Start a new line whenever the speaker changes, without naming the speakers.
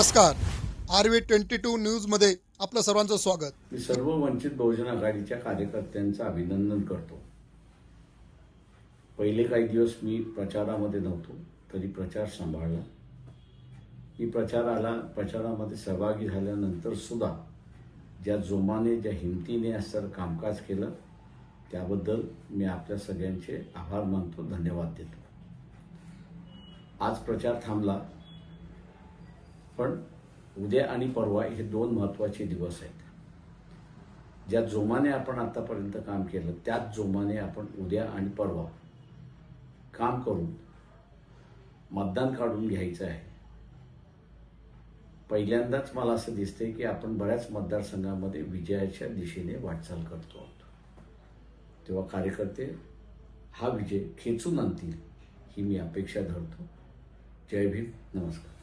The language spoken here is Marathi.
नमस्कार. आर व्ही ट्वेंटी टू न्यूजमध्ये आपलं सर्वांचं स्वागत.
मी सर्व वंचित बहुजन आघाडीच्या कार्यकर्त्यांचं अभिनंदन करतो. पहिले काही दिवस मी प्रचारामध्ये नव्हतो तरी प्रचार सांभाळला. मी प्रचाराला प्रचारामध्ये सहभागी झाल्यानंतर सुद्धा ज्या जोमाने ज्या हिमतीने असं कामकाज केलं त्याबद्दल मी आपल्या सगळ्यांचे आभार मानतो धन्यवाद देतो. आज प्रचार थांबला. पण उद्या आणि परवा हे दोन महत्त्वाचे दिवस आहेत. ज्या जोमाने आपण आतापर्यंत काम केलं त्याच जोमाने आपण उद्या आणि परवा काम करून मतदान काढून घ्यायचं आहे. पहिल्यांदाच मला असं दिसतंय की आपण बऱ्याच मतदारसंघामध्ये विजयाच्या दिशेने वाटचाल करतो आहोत. तेव्हा कार्यकर्ते हा विजय खेचून आणतील ही मी अपेक्षा धरतो. जय भीम नमस्कार.